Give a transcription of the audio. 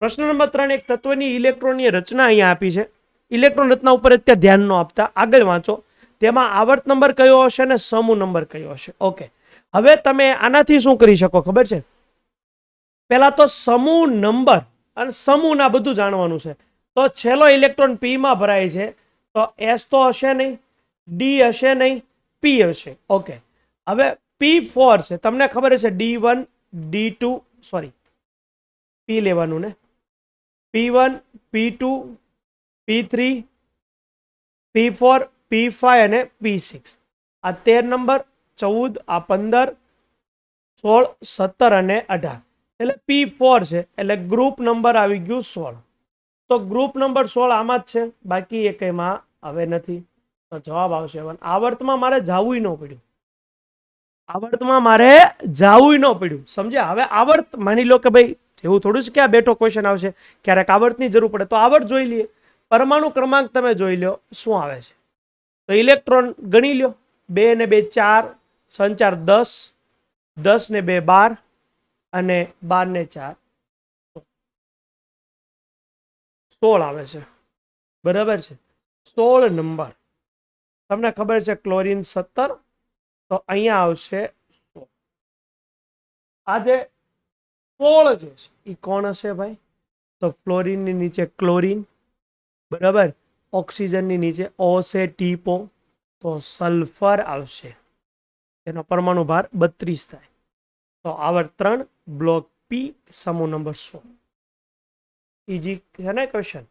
પ્રશ્ન નંબર ત્રણ, એક તત્વની ઇલેક્ટ્રોનની રચના અહીંયા આપી છે. ઇલેક્ટ્રોન રચના ઉપર અત્યારે ધ્યાન ન આપતા. આગળ વાંચો. તેમાં આવર્ત નંબર કયો હશે અને સમૂહ નંબર કયો હશે? ઓકે. હવે તમે આનાથી શું કરી શકો ખબર છે? પહેલાં તો સમૂહ નંબર અને સમૂહના બધું જાણવાનું છે. તો છેલ્લો ઇલેક્ટ્રોન પીમાં ભરાય છે. તો એસ તો હશે નહીં. ડી હશે નહીં. પી હશે. ઓકે. હવે પી ફોર છે. તમને ખબર હશે D one D two sorry P લેવાનું ને? P one P two P three P four P five અને પી સિક્સ આ તેર નંબર, ચૌદ, આ પંદર, સોળ, સત્તર અને અઢાર. એટલે પી ફોર છે, એટલે ગ્રુપ નંબર આવી ગયું સોળ. તો ગ્રુપ નંબર સોળ આમાં જ છે, બાકી એકેયમાં હવે નથી. તો જવાબ આવશે વન આવર્તમાં મારે જવું ન પડ્યું. આવર્તમાં મારે જવું ન પડ્યું. સમજે હવે આવર્ત માની લો કે ભાઈ એવું થોડું છે કે આ બેઠો ક્વેશ્ચન આવશે. ક્યારેક આવર્તની જરૂર પડે. તો આવર્ત જોઈ લઈએ. પરમાણુ ક્રમાંક તમે જોઈ લો. શું આવે છે? તો ઇલેક્ટ્રોન ગણી લ્યો બે ને બે ચાર, સંચાર દસ દસ ને બે બાર અને બાર ને ચાર. સોળ આવે છે. બરાબર છે? સોળ નંબર. તમને ખબર છે ક્લોરિન સત્તર? તો અહીંયા આવશે સોળ. આ સોળ જે છે એ કોણ હશે ભાઈ? તો ફ્લોરિનની નીચે ક્લોરીન, બરાબર? ઓક્સિજનની નીચે ઓ છે ટીપો તો સલ્ફર આવશે. એનો પરમાણુ ભાર બત્રીસ થાય. તો આવર્ત ત્રણ બ્લોક પી સમૂહ નંબર સો ઇજી છે ને ક્વેશ્ચન